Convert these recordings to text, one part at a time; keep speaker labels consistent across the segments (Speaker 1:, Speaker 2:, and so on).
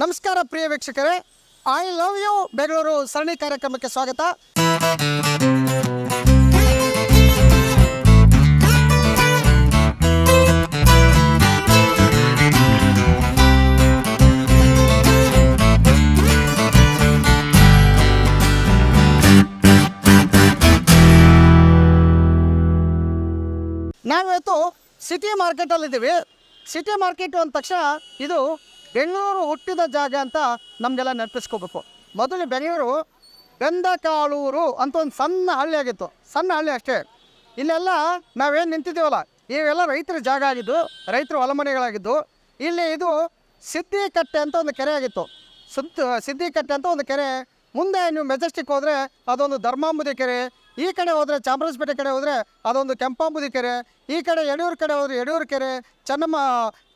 Speaker 1: ನಮಸ್ಕಾರ ಪ್ರಿಯ ವೀಕ್ಷಕರೇ. I love you Bengaluru ಸರಣಿ ಕಾರ್ಯಕ್ರಮಕ್ಕೆ ಸ್ವಾಗತ. ನಾವಿವತ್ತು ಸಿಟಿ ಮಾರ್ಕೆಟಲ್ಲಿದ್ದೀವಿ ಸಿಟಿ ಮಾರ್ಕೆಟು ಅಂದ ತಕ್ಷಣ ಇದು ಬೆಂಗಳೂರು ಹುಟ್ಟಿದ ಜಾಗ ಅಂತ ನಮಗೆಲ್ಲ ನೆನಪಿಸ್ಕೋಬೇಕು. ಮೊದಲು ಬೆಂಗಳೂರು ಬೆಂದಕಾಳೂರು ಅಂತ ಒಂದು ಸಣ್ಣ ಹಳ್ಳಿ ಆಗಿತ್ತು. ಸಣ್ಣ ಹಳ್ಳಿ ಅಷ್ಟೇ. ಇಲ್ಲೆಲ್ಲ ನಾವೇನು ನಿಂತಿದ್ದೀವಲ್ಲ, ಇವೆಲ್ಲ ರೈತರ ಜಾಗ ಆಗಿದ್ದು, ರೈತರ ಹೊಲಮನೆಗಳಾಗಿದ್ದು. ಇಲ್ಲಿ ಇದು ಸಿದ್ದಿಕಟ್ಟೆ ಅಂತ ಒಂದು ಕೆರೆ ಆಗಿತ್ತು. ಸುತ್ತ, ಸಿದ್ದಿಕಟ್ಟೆ ಅಂತ ಒಂದು ಕೆರೆ. ಮುಂದೆ ನೀವು ಮೆಜೆಸ್ಟಿಕ್ ಹೋದರೆ ಅದೊಂದು ಧರ್ಮಾಂಬುದಿ ಕೆರೆ. ಈ ಕಡೆ ಹೋದರೆ ಚಾಮರಾಜಪೇಟೆ ಕಡೆ ಹೋದರೆ ಅದೊಂದು ಕೆಂಪಾಂಬುದಿ ಕೆರೆ. ಈ ಕಡೆ ಯಡಿಯೂರು ಕಡೆ ಹೋದರೆ ಯಡಿಯೂರು ಕೆರೆ. ಚನ್ನಮ್ಮ,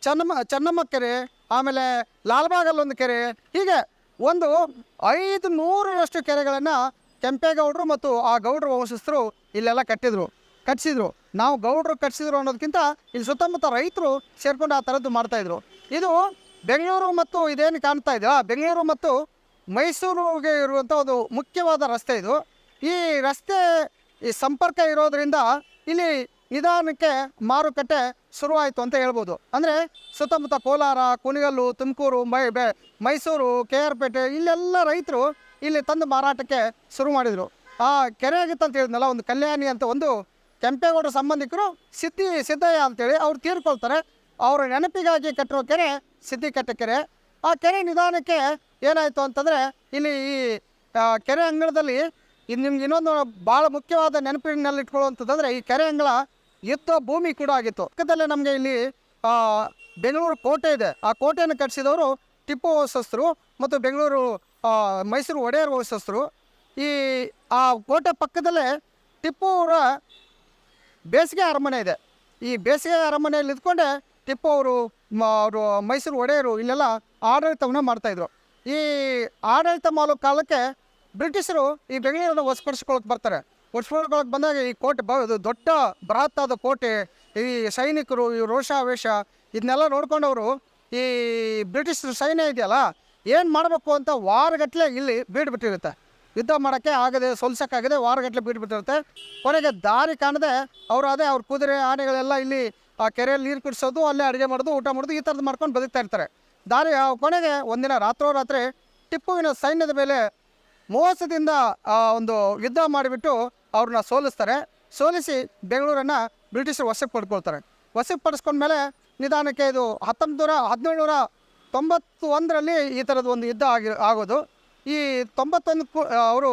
Speaker 1: ಚೆನ್ನಮ್ಮ ಚೆನ್ನಮ್ಮ ಕೆರೆ. ಆಮೇಲೆ ಲಾಲ್ಬಾಗಲ್ಲಿ ಒಂದು ಕೆರೆ. ಹೀಗೆ ಒಂದು ಐದು ನೂರರಷ್ಟು ಕೆರೆಗಳನ್ನು ಕೆಂಪೇಗೌಡರು ಮತ್ತು ಆ ಗೌಡ್ರ ವಂಶಸ್ಥರು ಇಲ್ಲೆಲ್ಲ ಕಟ್ಟಿದ್ರು ಕಟ್ಟಿಸಿದ್ರು ನಾವು ಗೌಡರು ಕಟ್ಟಿಸಿದ್ರು ಅನ್ನೋದಕ್ಕಿಂತ ಇಲ್ಲಿ ಸುತ್ತಮುತ್ತ ರೈತರು ಸೇರಿಕೊಂಡು ಆ ಥರದ್ದು ಮಾಡ್ತಾಯಿದ್ರು ಇದು ಬೆಂಗಳೂರು ಮತ್ತು ಇದೇನು ಕಾಣ್ತಾ ಇದೆಯಾ ಬೆಂಗಳೂರು ಮತ್ತು ಮೈಸೂರಿಗೆ ಇರುವಂಥ ಒಂದು ಮುಖ್ಯವಾದ ರಸ್ತೆ ಇದು. ಈ ರಸ್ತೆ ಈ ಸಂಪರ್ಕ ಇರೋದರಿಂದ ಇಲ್ಲಿ ನಿಧಾನಕ್ಕೆ ಮಾರುಕಟ್ಟೆ ಶುರುವಾಯಿತು ಅಂತ ಹೇಳ್ಬೋದು. ಅಂದರೆ ಸುತ್ತಮುತ್ತ ಕೋಲಾರ, ಕುಣಿಗಲ್ಲು, ತುಮಕೂರು, ಮೈ, ಬೆ, ಮೈಸೂರು, ಕೆ ಆರ್ ಪೇಟೆ ಇಲ್ಲೆಲ್ಲ ರೈತರು ಇಲ್ಲಿ ತಂದು ಮಾರಾಟಕ್ಕೆ ಶುರು ಮಾಡಿದರು. ಆ ಕೆರೆ ಆಗಿತ್ತು ಅಂತ ಹೇಳಿದ್ನಲ್ಲ, ಒಂದು ಕಲ್ಯಾಣಿ ಅಂತ ಒಂದು ಕೆಂಪೇಗೌಡ ಸಂಬಂಧಿಕರು ಸಿದ್ಧಿ, ಸಿದ್ದಯ್ಯ ಅಂತೇಳಿ ಅವ್ರು ತೀರ್ಕೊಳ್ತಾರೆ. ಅವರ ನೆನಪಿಗಾಗಿ ಕಟ್ಟಿರೋ ಕೆರೆ ಸಿದ್ಧಿ ಕಟ್ಟ ಕೆರೆ. ಆ ಕೆರೆ ನಿಧಾನಕ್ಕೆ ಏನಾಯಿತು ಅಂತಂದರೆ ಇಲ್ಲಿ ಈ ಕೆರೆ ಅಂಗಳದಲ್ಲಿ ಇದು ನಿಮ್ಗೆ ಇನ್ನೊಂದು ಭಾಳ ಮುಖ್ಯವಾದ ನೆನಪಿನಲ್ಲಿ ಇಟ್ಕೊಳ್ಳುವಂಥದ್ದಂದರೆ ಈ ಕೆರೆ ಅಂಗಳ ಎತ್ತೋ ಭೂಮಿ ಕೂಡ ಆಗಿತ್ತು. ಪಕ್ಕದಲ್ಲೇ ನಮಗೆ ಇಲ್ಲಿ ಬೆಂಗಳೂರು ಕೋಟೆ ಇದೆ. ಆ ಕೋಟೆಯನ್ನು ಕಟ್ಟಿಸಿದವರು ಟಿಪ್ಪು ವಂಶಸ್ಥರು ಮತ್ತು ಬೆಂಗಳೂರು ಮೈಸೂರು ಒಡೆಯರ್ ವಂಶಸ್ಥರು. ಈ, ಆ ಕೋಟೆ ಪಕ್ಕದಲ್ಲೇ ಟಿಪ್ಪು ಅವರ ಬೇಸಿಗೆ ಅರಮನೆ ಇದೆ. ಈ ಬೇಸಿಗೆ ಅರಮನೆಯಲ್ಲಿ ಇದ್ಕೊಂಡೆ ಟಿಪ್ಪು ಅವರು ಅವರು ಮೈಸೂರು ಒಡೆಯರು ಇಲ್ಲೆಲ್ಲ ಆಡಳಿತವನ್ನು ಮಾಡ್ತಾಯಿದ್ರು ಈ ಆಡಳಿತ ಮಾಡೋ ಕಾಲಕ್ಕೆ ಬ್ರಿಟಿಷರು ಈ ಬೆಂಗಳೂರನ್ನು ವಶಪಡಿಸ್ಕೊಳಕ್ಕೆ ಬರ್ತಾರೆ. ವಶಪಡಿಸ್ಕೊಳಕ್ಕೆ ಬಂದಾಗ ಈ ಕೋಟೆ ಬ ದೊಡ್ಡ ಬೃಹತ್ತಾದ ಕೋಟೆ. ಈ ಸೈನಿಕರು, ಈ ರೋಷಾವೇಶ, ಇದನ್ನೆಲ್ಲ ನೋಡ್ಕೊಂಡವರು ಈ ಬ್ರಿಟಿಷರು ಸೈನ್ಯ ಇದೆಯಲ್ಲ, ಏನು ಮಾಡಬೇಕು ಅಂತ ವಾರಗಟ್ಟಲೆ ಇಲ್ಲಿ ಬೀಡ್ಬಿಟ್ಟಿರುತ್ತೆ ಯುದ್ಧ ಮಾಡೋಕ್ಕೆ ಆಗದೆ, ಸೊಲ್ಸೋಕ್ಕಾಗದೆ ವಾರಗಟ್ಟಲೆ ಬೀಡ್ಬಿಟ್ಟಿರುತ್ತೆ ಕೊನೆಗೆ ದಾರಿ ಕಾಣದೆ ಅವರು ಅದೇ ಅವ್ರ ಕುದುರೆ ಆನೆಗಳೆಲ್ಲ ಇಲ್ಲಿ ಆ ಕೆರೆಯಲ್ಲಿ ನೀರು ಕುಡಿಸೋದು, ಅಲ್ಲೇ ಅಡುಗೆ ಮಾಡೋದು, ಊಟ ಮಾಡೋದು ಈ ಥರದ್ದು ಮಾಡ್ಕೊಂಡು ಬದುಕ್ತಾ ಇರ್ತಾರೆ. ದಾರಿ ಕೊನೆಗೆ ಒಂದಿನ ರಾತ್ರೋರಾತ್ರಿ ಟಿಪ್ಪುವಿನ ಸೈನ್ಯದ ಮೇಲೆ ಮೋಸದಿಂದ ಒಂದು ಯುದ್ಧ ಮಾಡಿಬಿಟ್ಟು ಅವ್ರನ್ನ ಸೋಲಿಸ್ತಾರೆ. ಸೋಲಿಸಿ ಬೆಂಗಳೂರನ್ನು ಬ್ರಿಟಿಷರು ವಶಕ್ಕೆ ಪಡ್ಕೊಳ್ತಾರೆ ವಶಕ್ಕೆ ಪಡಿಸ್ಕೊಂಡ್ಮೇಲೆ ನಿಧಾನಕ್ಕೆ ಇದು ಹತ್ತೊಂಬತ್ತು ನೂರ ಹದಿನೇಳು ನೂರ ತೊಂಬತ್ತು ಒಂದರಲ್ಲಿ ಈ ಥರದ ಒಂದು ಯುದ್ಧ ಆಗಿ, ಆಗೋದು. ಈ ತೊಂಬತ್ತೊಂದು ಅವರು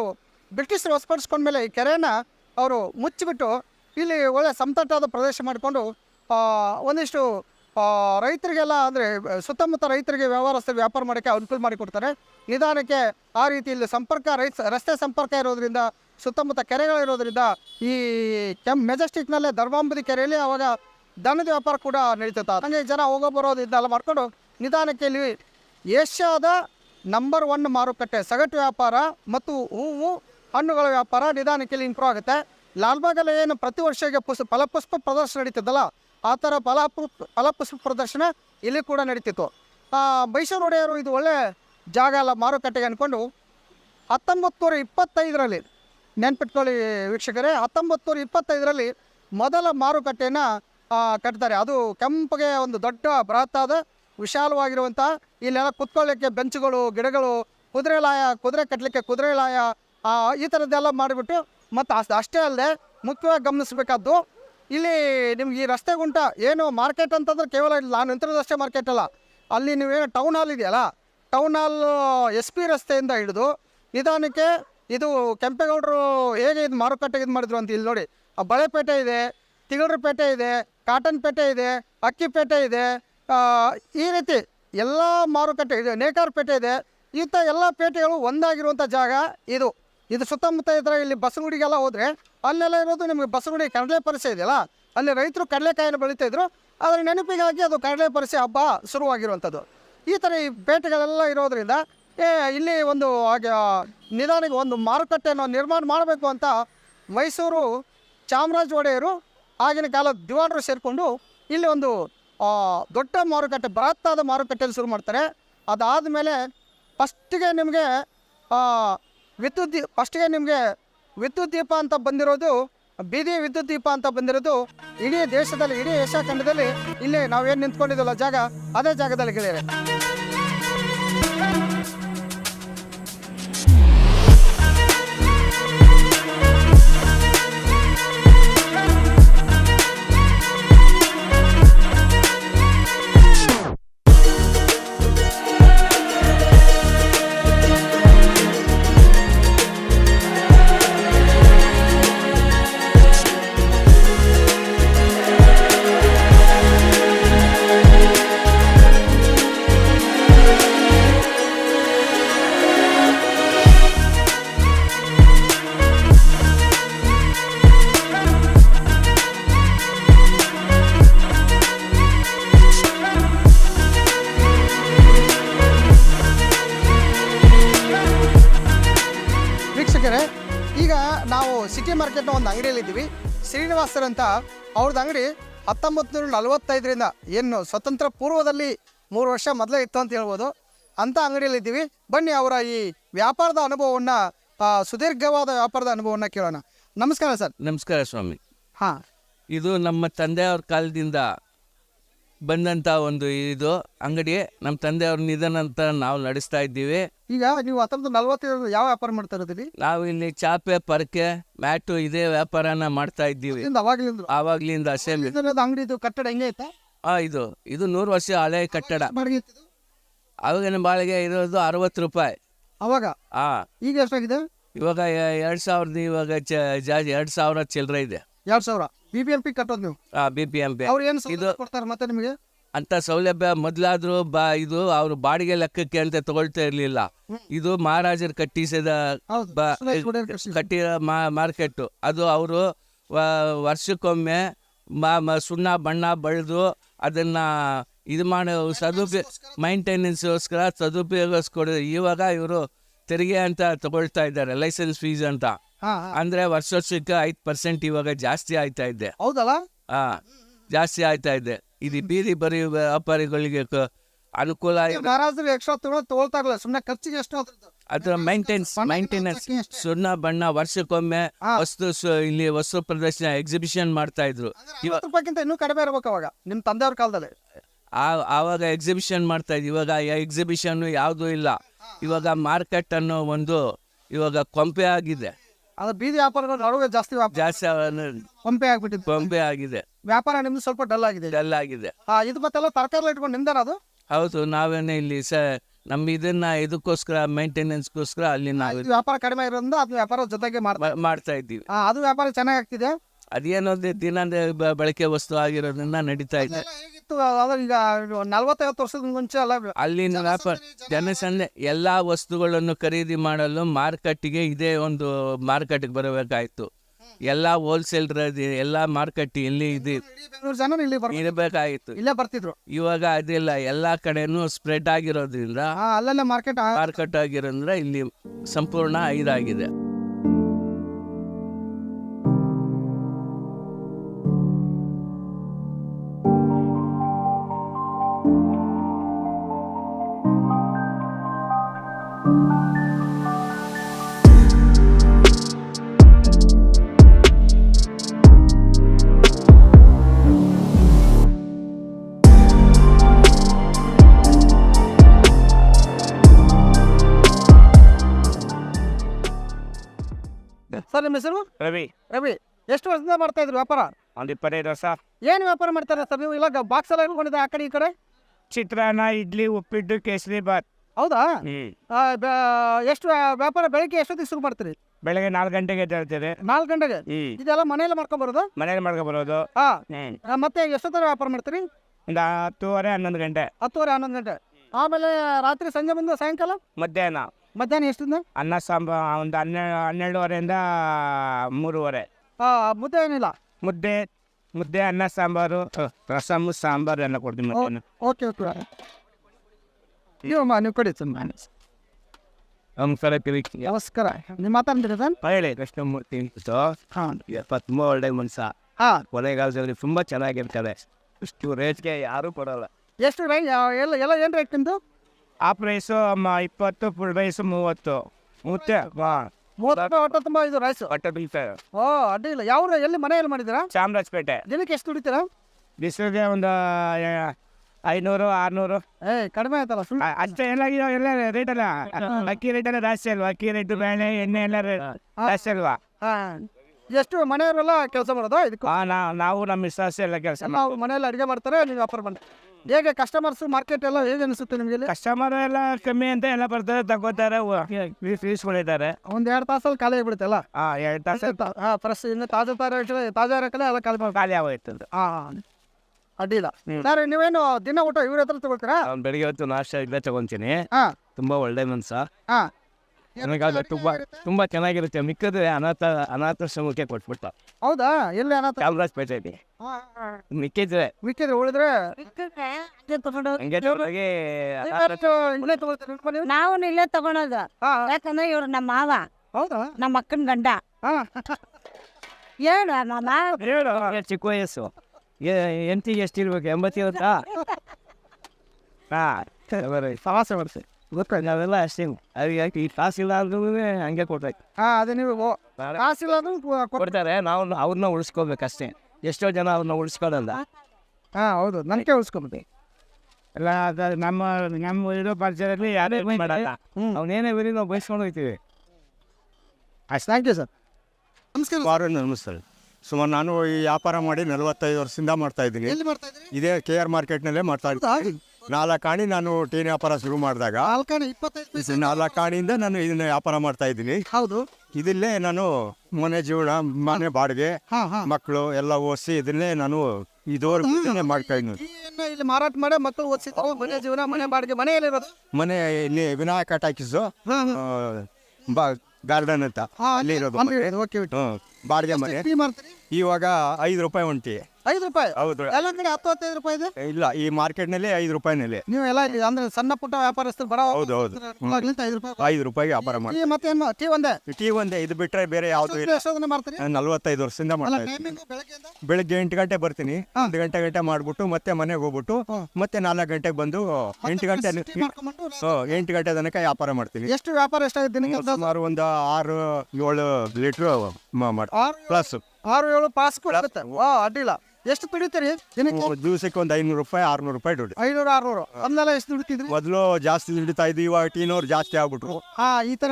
Speaker 1: ಬ್ರಿಟಿಷರು ವಶಪಡಿಸ್ಕೊಂಡ್ಮೇಲೆ ಈ ಕೆರೆಯನ್ನು ಅವರು ಮುಚ್ಚಿಬಿಟ್ಟು ಇಲ್ಲಿ ಒಳ್ಳೆ ಸಮತಟ್ಟಾದ ಪ್ರದೇಶ ಮಾಡಿಕೊಂಡು ಒಂದಿಷ್ಟು ರೈತರಿಗೆಲ್ಲ ಅಂದರೆ ಸುತ್ತಮುತ್ತ ರೈತರಿಗೆ ವ್ಯವಹಾರಸ್ಥರು ವ್ಯಾಪಾರ ಮಾಡೋಕ್ಕೆ ಅನುಕೂಲ ಮಾಡಿಕೊಡ್ತಾರೆ ನಿಧಾನಕ್ಕೆ ಆ ರೀತಿ ಇಲ್ಲಿ ಸಂಪರ್ಕ, ರೈತ, ರಸ್ತೆ ಸಂಪರ್ಕ ಇರೋದ್ರಿಂದ, ಸುತ್ತಮುತ್ತ ಕೆರೆಗಳಿರೋದ್ರಿಂದ ಈ ಕೆಂ, ಮೆಜೆಸ್ಟಿಕ್ನಲ್ಲೇ ಧರ್ಮಾಂಬದಿ ಕೆರೆಯಲ್ಲಿ ಅವಾಗ ದನದ ವ್ಯಾಪಾರ ಕೂಡ ನಡೀತದ ಹಂಗೆ ಜನ ಹೋಗೋ ಬರೋದು ಇದನ್ನೆಲ್ಲ ಮಾಡ್ಕೊಂಡು ನಿಧಾನಕ್ಕೆ ಇಲ್ಲಿ ಏಷ್ಯಾದ ನಂಬರ್ ಒನ್ ಮಾರುಕಟ್ಟೆ, ಸಗಟು ವ್ಯಾಪಾರ ಮತ್ತು ಹೂವು, ಹಣ್ಣುಗಳ ವ್ಯಾಪಾರ ನಿಧಾನಕ್ಕೆ ಇಲ್ಲಿ ಇಂಪ್ರೂವ್ ಆಗುತ್ತೆ. ಲಾಲ್ಬಾಗಲ್ಲಿ ಏನು ಪ್ರತಿ ವರ್ಷಕ್ಕೆ ಪುಸ್ ಫಲಪುಷ್ಪ ಪ್ರದರ್ಶನ ನಡೀತಿದ್ದಲ್ಲ ಆ ಥರ ಫಲಪು ಫಲಪುಷ್ಪ ಪ್ರದರ್ಶನ ಇಲ್ಲಿ ಕೂಡ ನಡೀತಿತ್ತು. ಮೈಸೂರು ಒಡೆಯರು ಇದು ಒಳ್ಳೆ ಜಾಗ ಅಲ್ಲ, ಮಾರುಕಟ್ಟೆಗೆ ಅಂದ್ಕೊಂಡು ಹತ್ತೊಂಬತ್ತು ನೂರ ಇಪ್ಪತ್ತೈದರಲ್ಲಿ, ನೆನ್ಪಿಟ್ಕೊಳ್ಳಿ ವೀಕ್ಷಕರೇ ಹತ್ತೊಂಬತ್ತು ನೂರ ಇಪ್ಪತ್ತೈದರಲ್ಲಿ ಮೊದಲ ಮಾರುಕಟ್ಟೆಯನ್ನು ಕಟ್ತಾರೆ. ಅದು ಕೆಂಪಗೆ ಒಂದು ದೊಡ್ಡ ಬೃಹತ್ತಾದ ವಿಶಾಲವಾಗಿರುವಂಥ ಇಲ್ಲೆಲ್ಲ ಕುತ್ಕೊಳ್ಳಿಕ್ಕೆ ಬೆಂಚುಗಳು, ಗಿಡಗಳು, ಕುದುರೆ ಲಾಯ, ಕುದುರೆ ಕಟ್ಟಲಿಕ್ಕೆ ಕುದುರೆ ಲಾಯ ಈ ಥರದ್ದೆಲ್ಲ ಮಾಡಿಬಿಟ್ಟು ಮತ್ತು ಅಷ್ಟೇ ಅಲ್ಲದೆ ಮುಖ್ಯವಾಗಿ ಗಮನಿಸಬೇಕಾದ್ದು ಇಲ್ಲಿ ನಿಮ್ಗೆ ಈ ರಸ್ತೆ ಗುಂಟ ಏನು ಮಾರ್ಕೆಟ್ ಅಂತಂದ್ರೆ ಕೇವಲ ಇಲ್ಲಿ, ನಾನು ನಿಂತಿರೋದಷ್ಟೇ ಮಾರ್ಕೆಟ್ ಅಲ್ಲ. ಅಲ್ಲಿ ನೀವೇನು ಟೌನ್ ಹಾಲ್ ಇದೆಯಲ್ಲ ಟೌನ್ ಹಾಲ್ ಎಸ್ ಪಿ ರಸ್ತೆಯಿಂದ ಹಿಡಿದು ನಿಧಾನಕ್ಕೆ ಇದು ಕೆಂಪೇಗೌಡರು ಹೇಗೆ ಇದು ಮಾರುಕಟ್ಟೆಗೆ ಇದು ಮಾಡಿದ್ರು ಅಂತ ಇಲ್ಲಿ ನೋಡಿ. ಆ ಬಳೆಪೇಟೆ ಇದೆ ತಿಗಳರಪೇಟೆ ಇದೆ ಕಾಟನ್ ಪೇಟೆ ಇದೆ ಅಕ್ಕಿಪೇಟೆ ಇದೆ ಈ ರೀತಿ ಎಲ್ಲ ಮಾರುಕಟ್ಟೆ ಇದೆ ನೇಕಾರಪೇಟೆ ಇದೆ. ಇಂಥ ಎಲ್ಲ ಪೇಟೆಗಳು ಒಂದಾಗಿರುವಂಥ ಜಾಗ ಇದು. ಇದು ಸುತ್ತಮುತ್ತ ಇದ್ರೆ ಇಲ್ಲಿ ಬಸಗುಡಿಗೆಲ್ಲ ಹೋದರೆ ಅಲ್ಲೆಲ್ಲ ಇರೋದು ನಿಮಗೆ ಬಸಗುಡಿ ಕಡಲೆ ಪರಿಸೆ ಇದೆಯಲ್ಲ, ಅಲ್ಲಿ ರೈತರು ಕಡಲೆಕಾಯಿನ ಬೆಳೀತಾ ಇದ್ರು. ಅದರ ನೆನಪಿಗಾಗಿ ಅದು ಕಡಲೆ ಪರಿಸೆ ಹಬ್ಬ ಶುರುವಾಗಿರುವಂಥದ್ದು. ಈ ಥರ ಈ ಪೇಟೆಗಳೆಲ್ಲ ಇರೋದ್ರಿಂದ, ಏ, ಇಲ್ಲಿ ಒಂದು ಹಾಗೆ ನಿಧಾನಕ್ಕೆ ಒಂದು ಮಾರುಕಟ್ಟೆಯನ್ನು ನಿರ್ಮಾಣ ಮಾಡಬೇಕು ಅಂತ ಮೈಸೂರು ಚಾಮರಾಜ ಒಡೆಯರು ಆಗಿನ ಕಾಲದ ದಿವಾನರು ಸೇರಿಕೊಂಡು ಇಲ್ಲಿ ಒಂದು ದೊಡ್ಡ ಮಾರುಕಟ್ಟೆ, ಬೃಹತ್ತಾದ ಮಾರುಕಟ್ಟೆಯಲ್ಲಿ ಶುರು ಮಾಡ್ತಾರೆ. ಅದಾದ ಮೇಲೆ ಫಸ್ಟಿಗೆ ನಿಮಗೆ ವಿದ್ಯುತ್ ದೀಪ ಫಸ್ಟಿಗೆ ನಿಮಗೆ ವಿದ್ಯುತ್ ದೀಪ ಅಂತ ಬಂದಿರೋದು, ಬೀದಿ ವಿದ್ಯುತ್ ದೀಪ ಅಂತ ಬಂದಿರೋದು ಇಡೀ ದೇಶದಲ್ಲಿ, ಇಡೀ ಏಷ್ಯಾ ಖಂಡದಲ್ಲಿ ಇಲ್ಲಿ ನಾವೇನು ನಿಂತ್ಕೊಂಡಿದ್ದಲ್ಲ ಜಾಗ, ಅದೇ ಜಾಗದಲ್ಲಿ ಗೆಳೆಯರೆ. ಶ್ರೀನಿವಾಸರ್ ಅಂತ ಅವ್ರದ್ದು ಅಂಗಡಿ ಹತ್ತೊಂಬತ್ತು ನೂರ ನಲವತ್ತೈದರಿಂದ ಏನು ಸ್ವತಂತ್ರ ಪೂರ್ವದಲ್ಲಿ ಮೂರು ವರ್ಷ ಮೊದಲೇ ಇತ್ತು ಅಂತ ಹೇಳ್ಬೋದು. ಅಂಥ ಅಂಗಡಿಯಲ್ಲಿದ್ದೀವಿ. ಬನ್ನಿ ಅವರ ಈ ವ್ಯಾಪಾರದ ಅನುಭವವನ್ನು ಸುದೀರ್ಘವಾದ ವ್ಯಾಪಾರದ ಅನುಭವವನ್ನು ಕೇಳೋಣ. ನಮಸ್ಕಾರ ಸರ್.
Speaker 2: ನಮಸ್ಕಾರ ಸ್ವಾಮಿ.
Speaker 1: ಹಾಂ.
Speaker 2: ಇದು ನಮ್ಮ ತಂದೆಯವ್ರ ಕಾಲದಿಂದ ಬಂದಂಥ ಒಂದು ಇದು. ಅಂಗಡಿ ನಮ್ಮ ತಂದೆಯವ್ರ ನಿಧನ ಅಂತ ನಾವು ನಡೆಸ್ತಾ ಇದ್ದೀವಿ. ಈಗ
Speaker 1: ನೀವು ಹತ್ತೊಂಬತ್ತು ನಲ್ವತ್ತೈದು ಯಾವ ವ್ಯಾಪಾರ ಮಾಡ್ತಾ ಇರೋದ್ರಿ
Speaker 2: ನಾವು ಇಲ್ಲಿ ಚಾಪೆ ಪರಕೆ ಮ್ಯಾಟು ಇದೇ ವ್ಯಾಪಾರನ ಮಾಡ್ತಾ ಇದ್ದೀವಿ.
Speaker 1: ಅವಾಗ್ಲಿಂದ? ಅವಾಗ್ಲಿಂದ
Speaker 2: ಆವಾಗ್ಲಿಂದ ಇದು
Speaker 1: ಅಂಗಡಿದು ಕಟ್ಟಡ ಹೆಂಗೆ ಐತೆ?
Speaker 2: ಆ ಇದು ಇದು ನೂರು ವರ್ಷ ಹಳೆ ಕಟ್ಟಡ.
Speaker 1: ಬಾಡಿಗೆ ಇತ್ತಿದ್ದು?
Speaker 2: ಅವಾಗಿನ ಬಾಳಿಗೆ ಇರೋದು ಅರವತ್ತು ರೂಪಾಯಿ.
Speaker 1: ಅವಾಗ?
Speaker 2: ಆ.
Speaker 1: ಈಗ ಎಷ್ಟಾಗಿದೆ?
Speaker 2: ಇವಾಗ ಎರಡು ಸಾವಿರದ ಇವಾಗ ಚ ಜಾಸ್ತಿ ಎರಡು ಸಾವಿರ ಚಿಲ್ಲರೆ ಇದೆ.
Speaker 1: ಎರಡು ಸಾವಿರ. ಬಿ ಪಿ ಎಲ್ ಪಿ ಕಟ್ಟೋದು ನೀವು?
Speaker 2: ಆ ಬಿ ಪಿ ಎಂ ಪಿ
Speaker 1: ಅವ್ರು ಏನು
Speaker 2: ಇದು
Speaker 1: ಕೊಡ್ತಾರೆ ಮತ್ತೆ ನಿಮಗೆ?
Speaker 2: ಅಂತ ಸೌಲಭ್ಯ ಮೊದಲಾದ್ರೂ ಬಾ ಇದು ಅವ್ರು ಬಾಡಿಗೆ ಲೆಕ್ಕಕ್ಕೆ ಅಂತ ತಗೊಳ್ತಾ ಇರಲಿಲ್ಲ. ಇದು ಮಹಾರಾಜರು ಕಟ್ಟಿಸಿದ ಕಟ್ಟಿದ ಮಾರ್ಕೆಟು ಅದು ಅವರು ವರ್ಷಕ್ಕೊಮ್ಮೆ ಸುಣ್ಣ ಬಣ್ಣ ಬಳಿದು ಅದನ್ನ ಇದು ಮಾಡೋ ಸದುಪಯೋಗ ಮೈಂಟೆನೆನ್ಸ್ಗೋಸ್ಕರ ಸದುಪಯೋಗಿಸ್ಕೊಡೋ. ಇವಾಗ ಇವರು ತೆರಿಗೆ ಅಂತ ತಗೊಳ್ತಾ ಇದ್ದಾರೆ ಲೈಸೆನ್ಸ್ ಫೀಸ್ ಅಂತ. ಅಂದರೆ ವರ್ಷ ವರ್ಷಕ್ಕೆ ಐದ್ ಪರ್ಸೆಂಟ್ ಇವಾಗ ಜಾಸ್ತಿ ಆಯ್ತಾ ಇದೆ.
Speaker 1: ಹೌದಲ್ಲ?
Speaker 2: ಹಾ ಜಾಸ್ತಿ ಆಯ್ತಾ ಇದೆ. ಇದು ಬೀದಿ ಬರೀ ವ್ಯಾಪಾರಿಗಳಿಗೆ ಕ- ಅನುಕೂಲ ಇದೆ.
Speaker 1: ಎಕ್ಸ್ಟ್ರಾ ತಗೊಂಡು ತಗೊಳ್ತಾ ಇರಲ್ಲ ಸುಮ್ಮನೆ ಖರ್ಚಿಗೆ ಎಷ್ಟು ಅದ್ರದ್ದು
Speaker 2: ಅದರ ಮೈಂಟೆನ್ಸ್ ಮೈಂಟೆನೆನ್ಸ್ ಸುಣ್ಣ ಬಣ್ಣ ವರ್ಷಕ್ಕೊಮ್ಮೆ
Speaker 1: ಹಾ.
Speaker 2: ವಸ್ತು ಸು- ಇಲ್ಲಿ ವಸ್ತು ಪ್ರದರ್ಶನ ಎಕ್ಸಿಬಿಷನ್ ಮಾಡ್ತಾ ಇದ್ರು. ಇವ
Speaker 1: ಹತ್ತು ರೂಪಾಯಿಗಿಂತ ಇನ್ನೂ ಕಡಿಮೆ ಇರ್ಬೇಕು ಅವಾಗ ನಿಮ್ಮ ತಂದೆಯವ್ರ ಕಾಲದಲ್ಲಿ.
Speaker 2: ಆ- ಆವಾಗ ಎಕ್ಸಿಬಿಷನ್ ಮಾಡ್ತಾ ಇದ್ವಿ ಇವಾಗ ಎಕ್ಸಿಬಿಷನ್ ಯಾವುದೂ ಇಲ್ಲ. ಇವಾಗ ಮಾರ್ಕೆಟ್ ಅನ್ನೋ ಒಂದು ಇವಾಗ ಕೊಂಪೆ ಆಗಿದೆ.
Speaker 1: ಅದು ಬೀದಿ ವ್ಯಾಪಾರಗಳು ನಡುವೆ ಜಾಸ್ತಿ ವ್ಯಾಪಾರ.
Speaker 2: ಜಾಸ್ತಿ
Speaker 1: ಪಂಪೆ ಆಗ್ಬಿಟ್ಟಿದೆ.
Speaker 2: ಪಂಪೆ ಆಗಿದೆ.
Speaker 1: ವ್ಯಾಪಾರ ನಿಮ್ದು ಸ್ವಲ್ಪ ಡಲ್ ಆಗಿದೆ.
Speaker 2: ಡಲ್ ಆಗಿದೆ.
Speaker 1: ಹಾ ಇದು ಮತ್ತೆಲ್ಲ ತರಕಾರಿ ಇಟ್ಕೊಂಡು ನಿಂದಾರ ಅದು?
Speaker 2: ಹೌದು ನಾವೇನೇ ಇಲ್ಲಿ ಸ ನಮ್ಮ ಇದನ್ನ ಇದಕ್ಕೋಸ್ಕರ ಮೇಂಟೆನೆನ್ಸ್ಗೋಸ್ಕರ ಅಲ್ಲಿ ನಾವು
Speaker 1: ಇದು ವ್ಯಾಪಾರ ಕಡಿಮೆ ಇರೋದ್ರಿಂದ ಅದು ವ್ಯಾಪಾರ ಜೊತೆಗೆ ಮಾಡ್ತಾರೆ
Speaker 2: ಮಾ- ಮಾಡ್ತಾ ಇದ್ದೀವಿ.
Speaker 1: ಆ, ಅದು ವ್ಯಾಪಾರ ಚೆನ್ನಾಗಿ ಆಗ್ತಿದೆ.
Speaker 2: ಅದೇನೋ ದಿನ ಬಳಕೆ ವಸ್ತು ಆಗಿರೋದ್ರಿಂದ ನಡೀತಾ ಇದೆ.
Speaker 1: ಹೇಗಿತ್ತು? ಈಗ ನಲ್ವತ್ತೈವತ್ತು ವರ್ಷದ ಮುಂಚೆ ಅಲ್ಲ
Speaker 2: ಅಲ್ಲಿನ ವ್ಯಾಪಾರ ಜನಸಂದೆ ಎಲ್ಲ ವಸ್ತುಗಳನ್ನು ಖರೀದಿ ಮಾಡಲು ಮಾರ್ಕೆಟ್ಗೆ ಇದೇ ಒಂದು ಮಾರ್ಕೆಟ್ಗೆ ಬರಬೇಕಾಯ್ತು. ಎಲ್ಲ ಹೋಲ್ಸೇಲ್ ಎಲ್ಲ ಮಾರ್ಕೆಟ್ ಇಲ್ಲಿ ಇದೆ. ಇರಬೇಕಾಗಿತ್ತು
Speaker 1: ಇಲ್ಲೇ ಬರ್ತಿದ್ರು.
Speaker 2: ಇವಾಗ ಅದಿಲ್ಲ ಎಲ್ಲ ಕಡೆನು ಸ್ಪ್ರೆಡ್ ಆಗಿರೋದ್ರಿಂದ
Speaker 1: ಅಲ್ಲೆಲ್ಲ ಅಲ್ಲಲ್ಲೇ ಮಾರ್ಕೆಟ್
Speaker 2: ಮಾರ್ಕೆಟ್ ಆಗಿರೋದ್ರಿಂದ ಇಲ್ಲಿ ಸಂಪೂರ್ಣ ಇದಾಗಿದೆ.
Speaker 1: ನಿಮ್ಮ ಹೆಸರು?
Speaker 3: ರವಿ.
Speaker 1: ರವಿ. ಎಷ್ಟು ವರ್ಷದಿಂದ ಮಾಡ್ತಾ ಇದ್ರು ವ್ಯಾಪಾರ?
Speaker 3: ಒಂದು ಇಪ್ಪತ್ತೈದು ವರ್ಷ.
Speaker 1: ಏನು ವ್ಯಾಪಾರ ಮಾಡ್ತಾರೆ ಸರ್ ನೀವು? ಇಲ್ಲ ಬಾಕ್ಸ್ ಎಲ್ಲ ಇಟ್ಕೊಂಡಿದ್ದೆ ಆ ಕಡೆ ಈ ಕಡೆ?
Speaker 3: ಚಿತ್ರಾನ್ನ ಇಡ್ಲಿ ಉಪ್ಪಿಟ್ಟು ಕೇಸರಿ ಬಾತ್
Speaker 1: ಹೌದಾ? ಆ, ಬ- ಎಷ್ಟು ವ್ಯಾ- ವ್ಯಾಪಾರ ಬೆಳಿಗ್ಗೆ ಎಷ್ಟು ಶುರು ಮಾಡ್ತೀರಿ?
Speaker 3: ಬೆಳಗ್ಗೆ ನಾಲ್ಕು ಗಂಟೆಗೆ ಎದ್ದೇಳ್ತೇವೆ.
Speaker 1: ನಾಲ್ಕು ಗಂಟೆಗೆ?
Speaker 3: ಹ್ಮ್.
Speaker 1: ಇದೆಲ್ಲ ಮನೆಯಲ್ಲಿ ಮಾಡ್ಕೊಬರೋದು ಬರೋದು?
Speaker 3: ಮನೇಲಿ ಮಾಡ್ಕೊ ಬರೋದು.
Speaker 1: ಹಾ.
Speaker 3: ಹ್ಮ್.
Speaker 1: ಆ, ಮತ್ತೆ ಎಷ್ಟೊತ್ತರ ವ್ಯಾಪಾರ ಮಾಡ್ತೀರಿ?
Speaker 3: ಒಂದು ಹತ್ತುವರೆ ಹನ್ನೊಂದು ಗಂಟೆ.
Speaker 1: ಹತ್ತುವರೆ ಹನ್ನೊಂದು ಗಂಟೆ. ಆಮೇಲೆ ರಾತ್ರಿ ಸಂಜೆ ಬಂದು ಸಾಯಂಕಾಲ?
Speaker 3: ಮಧ್ಯಾಹ್ನ.
Speaker 1: ಮಧ್ಯಾಹ್ನ ಎಷ್ಟಿಂದ
Speaker 3: ಅನ್ನ ಸಾಂಬಾರ್ ಒಂದು ಹನ್ನೆರಡು ಹನ್ನೆರಡುವರೆಯಿಂದ ಮೂರುವರೆ.
Speaker 1: ಆ, ಮುದ್ದೆ ಏನಿಲ್ಲ?
Speaker 3: ಮುದ್ದೆ ಮುದ್ದೆ ಅನ್ನ ಸಾಂಬಾರು ರಸಮ್ ರಸಮ್ಮು ಸಾಂಬಾರು ಎಲ್ಲ ಕೊಡ್ತೀನಿ ಮಧ್ಯಾಹ್ನ.
Speaker 1: ಓಕೆ ಓಕೆ ನೀವು ಮಾ ನೀವು ಕೊಡಿ ಸರ್
Speaker 3: ನಮಸ್ಕಾರ ಕಿರಿಕಿ
Speaker 1: ನಮಸ್ಕಾರ. ನೀವು ಮಾತಾಡ್ತೀರಾ ಸರ್?
Speaker 3: ಹೇಳಿ ಕೃಷ್ಣಮೂರ್ತಿ
Speaker 1: ಹಾಂ.
Speaker 3: ಎಪ್ಪತ್ತು ತುಂಬ ಒಳ್ಳೆ ಮನುಷ್ಯ
Speaker 1: ಹಾಂ.
Speaker 3: ಕೊನೆಗಾಲದಲ್ಲಿ ತುಂಬ ಚೆನ್ನಾಗಿರ್ತದೆ. ಇಷ್ಟು ರೇಟ್ಗೆ ಯಾರೂ ಕೊಡಲ್ಲ.
Speaker 1: ಎಷ್ಟು ರೈ ಎಲ್ಲ ಎಲ್ಲ ಏನು ರೇಟ್ ನಿಮ್ಮದು
Speaker 3: ಆ ಪ್ರೈಸು ಅಮ್ಮ ಇಪ್ಪತ್ತು ಫುಲ್ ರೈಸು ಮೂವತ್ತು.
Speaker 1: ಮೂವತ್ತು ರೂಪಾಯಿ ಹೊಟ್ಟೆ ತುಂಬ ಇದು ರೈಸ್
Speaker 3: ಹೊಟ್ಟೆ ಬೀಳ್ತಾರೆ
Speaker 1: ಓ ಅಡ್ಡಿಲ್ಲ ಯಾವ ಎಲ್ಲಿ ಮನೆಯಲ್ಲಿ ಮಾಡಿದ್ದೀರಾ?
Speaker 3: ಚಾಮರಾಜಪೇಟೆ.
Speaker 1: ದಿನಕ್ಕೆ ಎಷ್ಟು ದುಡಿತೀರಾ?
Speaker 3: ಬಿಸಿಲಿಗೆ ಒಂದು ಐನೂರು ಆರ್ನೂರು.
Speaker 1: ಏ ಕಡಿಮೆ ಆಯ್ತಲ್ಲ ಸುಳ್ಳು
Speaker 3: ಅಷ್ಟೇ ಎಲ್ಲ ಎಲ್ಲ ರೇಟ್ ಅಲ್ಲ. ಅಕ್ಕಿ ರೇಟ್ ಎಲ್ಲ ಜಾಸ್ತಿ ಅಲ್ವಾ? ಅಕ್ಕಿ ರೇಟ್ ಬೇಳೆ ಎಣ್ಣೆ ಎಲ್ಲ ಜಾಸ್ತಿ ಅಲ್ವಾ?
Speaker 1: ಹಾಂ. ಎಷ್ಟು ಮನೆಯವರೆಲ್ಲ ಕೆಲಸ ಮಾಡೋದು ಇದಕ್ಕೆ?
Speaker 3: ಆ, ನಾ- ನಾವು ನಮ್ಮ ಮಿಸ್ಸಸ್ ಎಲ್ಲ ಕೆಲಸ
Speaker 1: ನಾವು ಮನೆಯಲ್ಲಿ ಅಡುಗೆ ಮಾಡ್ತಾರೆ ನೀವು ವ್ಯಾಪಾರ ಮಾಡಿ. ಹೇಗೆ ಕಸ್ಟಮರ್ಸ್ ಮಾರ್ಕೆಟ್ ಎಲ್ಲ ಹೇಗೆ ಅನಿಸುತ್ತೆ ನಿಮಗೆ ಇಲ್ಲಿ?
Speaker 3: ಕಸ್ಟಮರ್ ಎಲ್ಲ ಕಮ್ಮಿ ಅಂತ ಎಲ್ಲ ಬರ್ತಾರೆ ತಗೋತಾರೆ ಫೀಸ್ಗಳಿದ್ದಾರೆ
Speaker 1: ಒಂದು ಎರಡು ತಾಸಲ್ಲಿ ಖಾಲಿ ಆಗಿಬಿಡುತ್ತಲ್ಲ
Speaker 3: ಹಾಂ ಎರಡು ತಾಸು
Speaker 1: ಹಾಂ ಫ್ರೆಶ್ ಇನ್ನು ತಾಜಾ ತಾಜಾ ತಾಜಾ ಇರೋಕ್ಕಲ್ಲ ಎಲ್ಲ ಖಾಲಿ ಮಾಡಿ
Speaker 3: ಖಾಲಿ ಆಗೋಯ್ತು
Speaker 1: ಹಾಂ ಅಡ್ಡಿಲ್ಲ ಸರ್ ನೀವೇನು ದಿನ ಊಟ ಇವ್ರ ಹತ್ರ ತಗೊಳ್ತೀರಾ?
Speaker 3: ಅವ್ನು ಬೆಳಿಗ್ಗೆ ಹೊತ್ತು ನಾಷ್ಟ ಇಲ್ಲೇ ತಗೊಂತೀನಿ.
Speaker 1: ಹಾಂ.
Speaker 3: ತುಂಬ ಒಳ್ಳೆ ಮನ್ಸ.
Speaker 1: ಹಾಂ.
Speaker 3: ತುಂಬ ತುಂಬ ಚೆನ್ನಾಗಿರುತ್ತೆ. ಮಿಕ್ಕದ ಅನಾಥ ಅನಾಥಾಶ್ರಮಕ್ಕೆ ಕೊಟ್ಬಿಟ್ಟ.
Speaker 1: ಹೌದಾ? ಎಲ್ಲಿ ಅನಾಥ?
Speaker 3: ಚಾಮರಾಜಪೇಟೆಯಲ್ಲಿ ಮಿಕ್ಕಿದ್ರೆ.
Speaker 1: ಮಿಕ್ಕಿದ್ರೆ ಉಳಿದ್ರೆ?
Speaker 3: ಹಂಗೆ
Speaker 1: ನೀವು?
Speaker 4: ನಾವು ಇಲ್ಲೇ ತಗೊಳೋದು. ಯಾಕಂದ್ರೆ ಇವ್ರು ನಮ್ಮ ಮಾವ.
Speaker 1: ಹೌದಾ?
Speaker 4: ನಮ್ಮ ಅಕ್ಕನ ಗಂಡ. ಹೇಳು ಮಾಮ
Speaker 3: ಹೇಳು. ಚಿಕ್ಕ ವಯಸ್ಸು. ಎಂಟಿಗೆ ಎಷ್ಟಿರ್ಬೇಕು? ಎಂಬತ್ತಿರುತ್ತಾ ಹಾ. ಹಾಂ
Speaker 1: ಸಮಸ್ಯೆ ಮಾಡಿಸಿ.
Speaker 3: ಗೊತ್ತಾಯ್ತು ನಾವೆಲ್ಲ ಅಷ್ಟೇ. ಅದಕ್ಕೆ ಈ ಕಾಸಿಲ್ಲ ಅಂದ್ರೂ ಹಂಗೆ ಕೊಡ್ತಾಯ್ತು
Speaker 1: ಹಾಂ ಅದೇ ನೀವು ಓ- ಕಾಸಿಲ್ಲ ಅಂದ್ರೂ
Speaker 3: ಕೊಡ್ತಾರೆ. ನಾವು ಅವ್ರನ್ನ ಉಳಿಸ್ಕೋಬೇಕಷ್ಟೇ. ಎಷ್ಟೋ ಜನ ಅವ್ರನ್ನ ಉಳಿಸ್ಕೊಳ್ಳಲ್ಲ
Speaker 1: ಹಾಂ ಹೌದು. ನನಗೆ ಉಳಿಸ್ಕೊಬೇಕು.
Speaker 3: ಎಲ್ಲ ಅದು ನಮ್ಮ ನಮ್ಮ ಇರೋ ಪರಿಚಯದಲ್ಲಿ ಯಾರೇ ಮಾಡಲ್ಲ. ಅವನೇನೇ ಬರೀ ನಾವು ಬಯಸ್ಕೊಂಡು ಹೋಗ್ತೀವಿ.
Speaker 1: ಅಷ್ಟು ಥ್ಯಾಂಕ್ ಯು ಸರ್ ನಮಸ್ಕಾರ
Speaker 5: ನಮಸ್ತೆ. ಸುಮಾರು ನಾನು ಈ ವ್ಯಾಪಾರ ಮಾಡಿ ನಲವತ್ತೈದು ವರ್ಷದಿಂದ ಮಾಡ್ತಾ ಇದ್ದೀನಿ.
Speaker 1: ಎಲ್ಲಿ ಮಾಡ್ತಾ ಇದ್ದೀರಿ?
Speaker 5: ಇದೇ ಕೆ ಆರ್ ಮಾರ್ಕೆಟ್ನಲ್ಲೇ ಮಾಡ್ತಾ ಇದ್ದೀನಿ. ನಾಲ್ಕು ಆಣಿ ನಾನು ಟೀನ್ ವ್ಯಾಪಾರ ಶುರು ಮಾಡಿದಾಗ
Speaker 1: ನಾಲ್ಕಾಣಿ ಇಪ್ಪತ್ತೈದು
Speaker 5: ನಾಲ್ಕಾಣಿಯಿಂದ ನಾನು ಇದನ್ನ ವ್ಯಾಪಾರ ಮಾಡ್ತಾ ಇದ್ದೀನಿ.
Speaker 1: ಹೌದು.
Speaker 5: ಇದಲ್ಲೇ ನಾನು ಮನೆ ಜೀವನ ಮನೆ ಬಾಡಿಗೆ
Speaker 1: ಹಾಂ ಹಾಂ.
Speaker 5: ಮಕ್ಕಳು ಎಲ್ಲ ಓದಿಸಿ ಇದನ್ನೇ ನಾನು ಇದನ್ನೇ ಮಾಡ್ತಾ ಇದ್ದೀನಿ.
Speaker 1: ಇಲ್ಲಿ ಮಾರಾಟ ಮಾಡಿ ಮಕ್ಕಳು ಓದಿಸಿ ಮನೆ ಜೀವನ ಮನೆ ಬಾಡಿಗೆ ಮನೆಯಲ್ಲಿರೋದು
Speaker 5: ಮನೆ ಇಲ್ಲಿ ವಿನಾಯಕ ಟಾಕೀಸು ಬಾ ಗಾರ್ಡನ್ ಅಂತ ಅಲ್ಲಿ ಇರೋದು ಬಾಡಿಗೆ ಮನೆ. ಇವಾಗ ಐದು ರೂಪಾಯಿ ಒಂಟಿ
Speaker 1: ಐದು ರೂಪಾಯಿ?
Speaker 5: ಹೌದು.
Speaker 1: ಎಲ್ಲ ಕಡೆ ಹತ್ತು ಹತ್ತೈದು ರೂಪಾಯಿ ಇದೆ?
Speaker 5: ಇಲ್ಲ ಈ ಮಾರ್ಕೆಟ್ನಲ್ಲಿ ಐದು ರೂಪಾಯಿನಲ್ಲಿ
Speaker 1: ನೀವು ಎಲ್ಲ ಇಲ್ಲಿ ಅಂದ್ರೆ ಸಣ್ಣ ಪುಟ್ಟ ವ್ಯಾಪಾರಸ್ಥರು ಬಡ
Speaker 5: ಹೌದು, ಹೌದು.
Speaker 1: ಐದು ರೂಪಾಯಿ
Speaker 5: ಐದು ರೂಪಾಯಿಗೆ ವ್ಯಾಪಾರ ಮಾಡಿ
Speaker 1: ಮತ್ತೆ ಮತ್ತೇನು ಟೀ ಒಂದೇ?
Speaker 5: ಟೀ ಒಂದೇ ಇದು ಬಿಟ್ರೆ ಬೇರೆ ಯಾವುದು ಇಲ್ಲ.
Speaker 1: ಮಾಡ್ತೀರಿ?
Speaker 5: ನಾನು ನಲ್ವತ್ತೈದು ವರ್ಷದಿಂದ ಮಾಡ್ತಾ ಇದ್ದೀನಿ.
Speaker 1: ಟೈಮಿಂಗು ಬೆಳಗ್ಗೆಯಿಂದ?
Speaker 5: ಬೆಳಿಗ್ಗೆ ಎಂಟು ಗಂಟೆ ಬರ್ತೀನಿ. ಒಂದು ಗಂಟೆ ಗಂಟೆ ಮಾಡ್ಬಿಟ್ಟು ಮತ್ತೆ ಮನೆಗೆ ಹೋಗ್ಬಿಟ್ಟು ಮತ್ತೆ ನಾಲ್ಕು ಗಂಟೆಗೆ ಬಂದು ಎಂಟು ಗಂಟೆ ಎಂಟು ಗಂಟೆ ತನಕ ವ್ಯಾಪಾರ ಮಾಡ್ತೀನಿ.
Speaker 1: ಎಷ್ಟು ವ್ಯಾಪಾರ ಎಷ್ಟಾಗುತ್ತೆ ದಿನಕ್ಕೆ?
Speaker 5: ಸುಮಾರು ಒಂದು ಆರು ಏಳು ಲೀಟ್ರು
Speaker 1: ಆರು
Speaker 5: ಪ್ಲಸ್.
Speaker 1: ಆರು ಏಳು ಪಾಸ್ ಕೊಡುತ್ತೆ. ವಾ ಅಡ್ಡಿಲ್ಲ. ಎಷ್ಟು ದುಡಿತೀರಿ ದಿನಕ್ಕೆ?
Speaker 5: ದಿವಸಕ್ಕೆ ಒಂದು ಐನೂರು ರೂಪಾಯಿ ಆರ್ನೂರು ರೂಪಾಯಿ ದುಡ್ಡು
Speaker 1: ಐನೂರು ಆರ್ನೂರು. ಅದನ್ನೆಲ್ಲ ಎಷ್ಟು ದುಡಿತಿದ್ರಿ?
Speaker 5: ಮೊದಲು ಜಾಸ್ತಿ ದುಡಿತಾ ಇದ್ವಿ ಇವಾಗ ಟೀನವ್ರು ಜಾಸ್ತಿ ಆಗ್ಬಿಟ್ರು.
Speaker 1: ಹಾ ಈ ತರ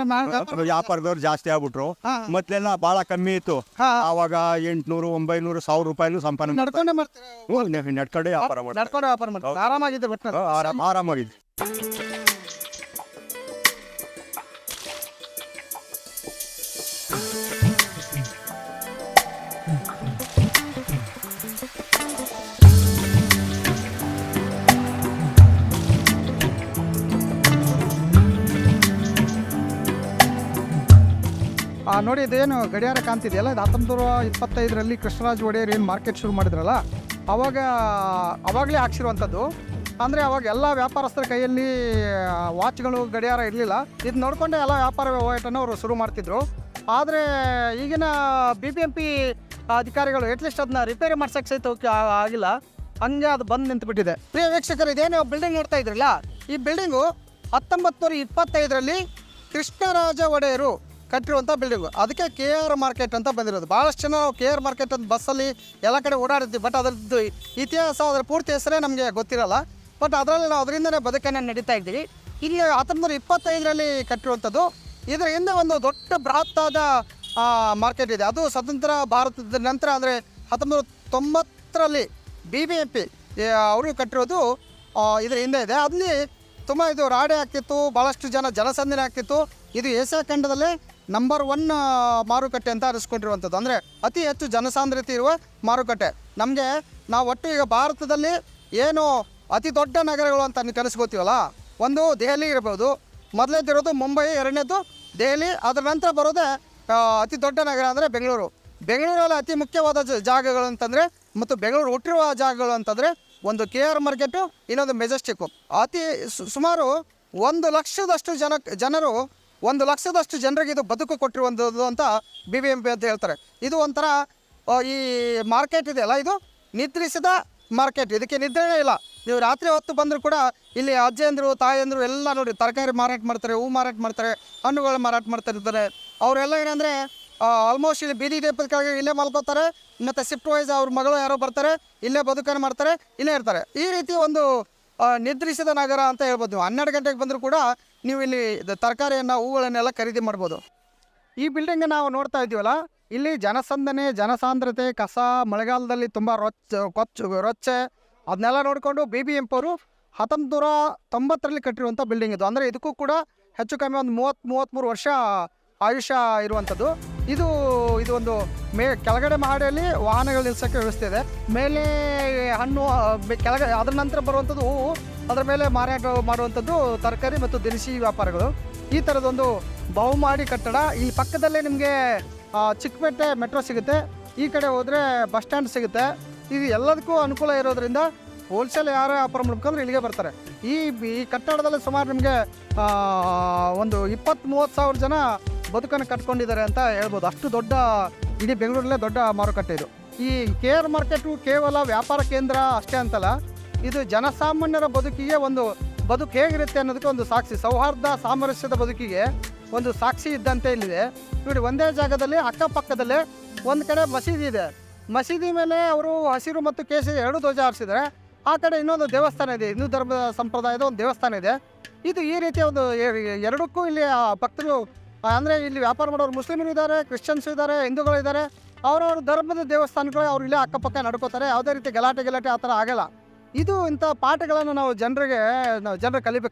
Speaker 5: ವ್ಯಾಪಾರದವ್ರು ಜಾಸ್ತಿ ಆಗ್ಬಿಟ್ರು. ಮೊದ್ಲೆಲ್ಲ ಬಹಳ ಕಮ್ಮಿ ಇತ್ತು. ಆವಾಗ ಎಂಟ್ನೂರು ಒಂಬೈನೂರು ಸಾವಿರ ರೂಪಾಯಿನೂ ಸಂಪಾದನೆ
Speaker 1: ನಡ್ಕೊಂಡೆ ಮಾಡ್ತೀರಾ?
Speaker 5: ನಡ್ಕೊಂಡೆ ವ್ಯಾಪಾರ ಮಾಡ್ತಾರೆ
Speaker 1: ನಡ್ಕೊಂಡು ವ್ಯಾಪಾರ ಮಾಡ್ತೀರಾ? ಆರಾಮಾಗಿದೆ ಬಟ್ ನೋಡಿ, ಇದೇನು ಗಡಿಯಾರ ಕಾಣ್ತಿದೆಯಲ್ಲ? ಇದು ಹತ್ತೊಂಬತ್ತು ನೂರ ಇಪ್ಪತ್ತೈದರಲ್ಲಿ ಕೃಷ್ಣರಾಜ ಒಡೆಯರ್ ಏನು ಮಾರ್ಕೆಟ್ ಶುರು ಮಾಡಿದ್ರಲ್ಲ, ಅವಾಗ, ಅವಾಗಲೇ ಹಾಕ್ಸಿರುವಂಥದ್ದು ಅಂದರೆ ಅವಾಗ ಎಲ್ಲ ವ್ಯಾಪಾರಸ್ಥರ ಕೈಯಲ್ಲಿ ವಾಚ್ಗಳು ಗಡಿಯಾರ ಇರಲಿಲ್ಲ. ಇದು ನೋಡಿಕೊಂಡೆ ಎಲ್ಲ ವ್ಯಾಪಾರ ವಹಿವಾಟನ್ನು ಅವರು ಶುರು ಮಾಡ್ತಿದ್ರು. ಆದರೆ ಈಗಿನ ಬಿ ಬಿ ಎಂ ಪಿ ಅಧಿಕಾರಿಗಳು ಅಟ್ಲೀಸ್ಟ್ ಅದನ್ನ ರಿಪೇರಿ ಮಾಡ್ಸಕ್ಕೆ ಸಹಿತ ಆಗಿಲ್ಲ. ಹಂಗೆ ಅದು ಬಂದು ನಿಂತುಬಿಟ್ಟಿದೆ. ಪ್ರಿಯ ವೀಕ್ಷಕರು, ಇದೇನು ಬಿಲ್ಡಿಂಗ್ ನೋಡ್ತಾ ಇದ್ರಲ್ಲ? ಈ ಬಿಲ್ಡಿಂಗು ಹತ್ತೊಂಬತ್ತು ನೂರ ಇಪ್ಪತ್ತೈದರಲ್ಲಿ ಕೃಷ್ಣರಾಜ ಒಡೆಯರು ಕಟ್ಟಿರುವಂಥ ಬಿಲ್ಡಿಂಗು ಅದಕ್ಕೆ ಕೆ ಆರ್ ಮಾರ್ಕೆಟ್ ಅಂತ ಬಂದಿರೋದು. ಭಾಳಷ್ಟು ಜನ ಕೆ ಆರ್ ಮಾರ್ಕೆಟ್ ಅಂತ ಬಸ್ಸಲ್ಲಿ ಎಲ್ಲ ಕಡೆ ಓಡಾಡಿದ್ವಿ. ಬಟ್ ಅದರದ್ದು ಇತಿಹಾಸ, ಅದರ ಪೂರ್ತಿ ಹೆಸರೇ ನಮಗೆ ಗೊತ್ತಿರಲ್ಲ. ಬಟ್ ಅದರಲ್ಲಿ ನಾವು ಅದರಿಂದನೇ ಬದುಕನ್ನು ನಡೀತಾ ಇದ್ದೀವಿ. ಇಲ್ಲಿ ಹತ್ತೊಂಬತ್ತು ನೂರ ಇಪ್ಪತ್ತೈದರಲ್ಲಿ ಕಟ್ಟಿರುವಂಥದ್ದು. ಇದರ ಹಿಂದೆ ಒಂದು ದೊಡ್ಡ ಬೃಹತ್ತಾದ ಮಾರ್ಕೆಟ್ ಇದೆ. ಅದು ಸ್ವತಂತ್ರ ಭಾರತದ ನಂತರ ಅಂದರೆ ಹತ್ತೊಂಬತ್ತು ನೂರ ತೊಂಬತ್ತರಲ್ಲಿ ಬಿ ಬಿ ಎಂ ಪಿ ಅವರು ಕಟ್ಟಿರೋದು ಇದರ ಹಿಂದೆ ಇದೆ. ಅಲ್ಲಿ ತುಂಬ ಇದು ರಾಡೆ ಆಗ್ತಿತ್ತು. ಭಾಳಷ್ಟು ಜನ ಜನಸಂದಣಿ ಆಗ್ತಿತ್ತು. ಇದು ಏಷ್ಯಾ ಖಂಡದಲ್ಲೇ ನಂಬರ್ ಒನ್ ಮಾರುಕಟ್ಟೆ ಅಂತ ಅರಿಸ್ಕೊಂಡಿರುವಂಥದ್ದು. ಅಂದರೆ ಅತಿ ಹೆಚ್ಚು ಜನಸಾಂದ್ರತೆ ಇರುವ ಮಾರುಕಟ್ಟೆ. ನಮಗೆ ನಾವು ಒಟ್ಟು ಈಗ ಭಾರತದಲ್ಲಿ ಏನು ಅತಿ ದೊಡ್ಡ ನಗರಗಳು ಅಂತ ನೀವು ಕಲಿಸ್ಕೋತೀವಲ್ಲ ಒಂದು ದೆಹಲಿ ಇರ್ಬೋದು ಮೊದಲನೇದಿರೋದು ಮುಂಬೈ, ಎರಡನೇದು ದೆಹಲಿ, ಅದರ ನಂತರ ಬರೋದೇ ಅತಿ ದೊಡ್ಡ ನಗರ ಅಂದರೆ ಬೆಂಗಳೂರು. ಬೆಂಗಳೂರಲ್ಲಿ ಅತಿ ಮುಖ್ಯವಾದ ಜಾಗಗಳು ಅಂತಂದರೆ, ಮತ್ತು ಬೆಂಗಳೂರು ಹುಟ್ಟಿರುವ ಜಾಗಗಳು ಅಂತಂದರೆ, ಒಂದು ಕೆ ಆರ್ ಮಾರ್ಕೆಟು, ಇನ್ನೊಂದು ಮೆಜೆಸ್ಟಿಕ್ಕು. ಅತಿ ಸುಮಾರು ಒಂದು ಲಕ್ಷದಷ್ಟು ಜನ ಜನರು ಒಂದು ಲಕ್ಷದಷ್ಟು ಜನರಿಗೆ ಇದು ಬದುಕು ಕೊಟ್ಟಿರುವಂಥದ್ದು ಅಂತ ಬಿ ಬಿ ಎಂ ಪಿ ಅಂತ ಹೇಳ್ತಾರೆ. ಇದು ಒಂಥರ ಈ ಮಾರ್ಕೆಟ್ ಇದೆಯಲ್ಲ ಇದು? ನಿದ್ರಿಸಿದ ಮಾರ್ಕೆಟ್. ಇದಕ್ಕೆ ನಿದ್ರೆನೇ ಇಲ್ಲ. ನೀವು ರಾತ್ರಿ ಹೊತ್ತು ಬಂದರೂ ಕೂಡ ಇಲ್ಲಿ ಅಜ್ಜಂದರು, ತಾಯಂದರು ಎಲ್ಲ ನೋಡಿ ತರಕಾರಿ ಮಾರಾಟ ಮಾಡ್ತಾರೆ, ಹೂ ಮಾರಾಟ ಮಾಡ್ತಾರೆ ಹಣ್ಣುಗಳು ಮಾರಾಟ ಮಾಡ್ತಾ ಇರ್ತಾರೆ. ಅವರೆಲ್ಲ ಏನಂದರೆ ಆಲ್ಮೋಸ್ಟ್ ಇಲ್ಲಿ ಬೀದಿ ದೀಪದ ಕೆಳಗೆ ಇಲ್ಲೇ ಮಲ್ಕೋತಾರೆ, ಮತ್ತು ಶಿಫ್ಟ್ ವೈಸ್ ಅವ್ರ ಮಗಳು ಯಾರೋ ಬರ್ತಾರೆ, ಇಲ್ಲೇ ಬದುಕನ್ನು ಮಾಡ್ತಾರೆ, ಇಲ್ಲೇ ಇರ್ತಾರೆ. ಈ ರೀತಿ ಒಂದು ನಿದ್ರಿಸಿದ ನಗರ ಅಂತ ಹೇಳ್ಬೋದು ನೀವು. ಹನ್ನೆರಡು ಗಂಟೆಗೆ ಬಂದರೂ ಕೂಡ ನೀವು ಇಲ್ಲಿ ತರಕಾರಿಯನ್ನು, ಹೂಗಳನ್ನೆಲ್ಲ ಖರೀದಿ ಮಾಡ್ಬೋದು. ಈ ಬಿಲ್ಡಿಂಗ್ ನಾವು ನೋಡ್ತಾ ಇದ್ದೀವಲ್ಲ, ಇಲ್ಲಿ ಜನಸಂದನೆ ಜನಸಾಂದ್ರತೆ, ಕಸ, ಮಳೆಗಾಲದಲ್ಲಿ ತುಂಬ ರೊಚ್ಚ, ಕೊಚ್ಚು, ರೊಚ್ಚೆ, ಅದನ್ನೆಲ್ಲ ನೋಡಿಕೊಂಡು ಬಿ ಬಿ ಎಂಪವರು ಹತ್ತೊಂಬತ್ತು ನೂರ ತೊಂಬತ್ತರಲ್ಲಿ ಕಟ್ಟಿರುವಂಥ ಬಿಲ್ಡಿಂಗ್ ಇದು. ಅಂದರೆ ಇದಕ್ಕೂ ಕೂಡ ಹೆಚ್ಚು ಕಮ್ಮಿ ಒಂದು ಮೂವತ್ತು ಮೂವತ್ತ್ಮೂರು ವರ್ಷ ಆಯುಷ್ಯ ಇರುವಂಥದ್ದು. ಇದು ಇದು ಒಂದು ಮೇ, ಕೆಳಗಡೆ ಮಹಡಿಯಲ್ಲಿ ವಾಹನಗಳು ನಿಲ್ಸೋಕ್ಕೆ ವ್ಯವಸ್ಥೆ ಇದೆ. ಮೇಲೆ ಹಣ್ಣು ಕೆಳಗಡೆ ಅದರ ನಂತರ ಬರುವಂಥದ್ದು ಹೂವು, ಅದರ ಮೇಲೆ ಮಾರಾಟ ಮಾಡುವಂಥದ್ದು ತರಕಾರಿ ಮತ್ತು ದಿನಸಿ ವ್ಯಾಪಾರಗಳು. ಈ ಥರದೊಂದು ಬಹುಮಾಡಿ ಕಟ್ಟಡ. ಈ ಪಕ್ಕದಲ್ಲೇ ನಿಮಗೆ ಚಿಕ್ಕಪೇಟೆ ಮೆಟ್ರೋ ಸಿಗುತ್ತೆ. ಈ ಕಡೆ ಹೋದರೆ ಬಸ್ ಸ್ಟ್ಯಾಂಡ್ ಸಿಗುತ್ತೆ. ಇದು ಎಲ್ಲದಕ್ಕೂ ಅನುಕೂಲ ಇರೋದ್ರಿಂದ ಹೋಲ್ಸೇಲ್ ಯಾರು ವ್ಯಾಪಾರ ಮಾಡ್ಬೇಕಂದ್ರೆ ಇಲ್ಲಿಗೆ ಬರ್ತಾರೆ. ಈ ಈ ಕಟ್ಟಡದಲ್ಲಿ ಸುಮಾರು ನಿಮಗೆ ಒಂದು ಇಪ್ಪತ್ತು ಮೂವತ್ತು ಸಾವಿರ ಜನ ಬದುಕನ್ನು ಕಟ್ಕೊಂಡಿದ್ದಾರೆ ಅಂತ ಹೇಳ್ಬೋದು. ಅಷ್ಟು ದೊಡ್ಡ ಇಡೀ ಬೆಂಗಳೂರಲ್ಲೇ ದೊಡ್ಡ ಮಾರುಕಟ್ಟೆ ಇದು. ಈ ಕೆ ಆರ್ ಮಾರ್ಕೆಟು ಕೇವಲ ವ್ಯಾಪಾರ ಕೇಂದ್ರ ಅಷ್ಟೇ ಅಂತಲ್ಲ, ಇದು ಜನಸಾಮಾನ್ಯರ ಬದುಕಿಗೆ ಒಂದು ಬದುಕು ಹೇಗಿರುತ್ತೆ ಅನ್ನೋದಕ್ಕೆ ಒಂದು ಸಾಕ್ಷಿ, ಸೌಹಾರ್ದ ಸಾಮರಸ್ಯದ ಬದುಕಿಗೆ ಒಂದು ಸಾಕ್ಷಿ ಇದ್ದಂತೆ ಇಲ್ಲಿದೆ. ನೋಡಿ, ಒಂದೇ ಜಾಗದಲ್ಲಿ, ಅಕ್ಕಪಕ್ಕದಲ್ಲೇ ಒಂದು ಕಡೆ ಮಸೀದಿ ಇದೆ. ಮಸೀದಿ ಮೇಲೆ ಅವರು ಹಸಿರು ಮತ್ತು ಕೇಸರಿ ಎರಡು ಧ್ವಜ ಆರಿಸಿದರೆ ಆ ಕಡೆ ಇನ್ನೊಂದು ದೇವಸ್ಥಾನ ಇದೆ, ಹಿಂದೂ ಧರ್ಮದ ಸಂಪ್ರದಾಯದ ಒಂದು ದೇವಸ್ಥಾನ ಇದೆ. ಇದು ಈ ರೀತಿಯ ಒಂದು, ಎರಡಕ್ಕೂ ಇಲ್ಲಿ ಭಕ್ತರು ಅಂದರೆ ಇಲ್ಲಿ ವ್ಯಾಪಾರ ಮಾಡೋರು ಮುಸ್ಲಿಮರು ಇದ್ದಾರೆ, ಕ್ರಿಶ್ಚಿಯನ್ಸ್ ಇದ್ದಾರೆ, ಹಿಂದೂಗಳು ಇದ್ದಾರೆ. ಅವರವ್ರ ಧರ್ಮದ ದೇವಸ್ಥಾನಗಳು ಅವ್ರು ಇಲ್ಲೇ ಅಕ್ಕಪಕ್ಕ ನಡ್ಕೋತಾರೆ. ಯಾವುದೇ ರೀತಿ ಗಲಾಟೆ ಗಲಾಟೆ ಆ ಥರ ಆಗಲ್ಲ. ಇದು ಇಂಥ ಪಾಠಗಳನ್ನು ನಾವು ಜನರಿಗೆ, ನಾವು ಜನರು ಕಲಿಬೇಕು